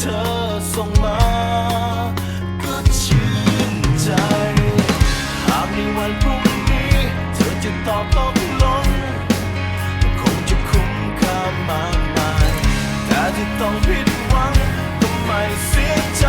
เธอส่งมาก็ชื่นใจ หากในวันพรุ่งนี้ เธอจะตอบตกลงคงจะคุ้มค่ามากมายแต่ที่ต้องผิดหวังก็ไม่เสียใจ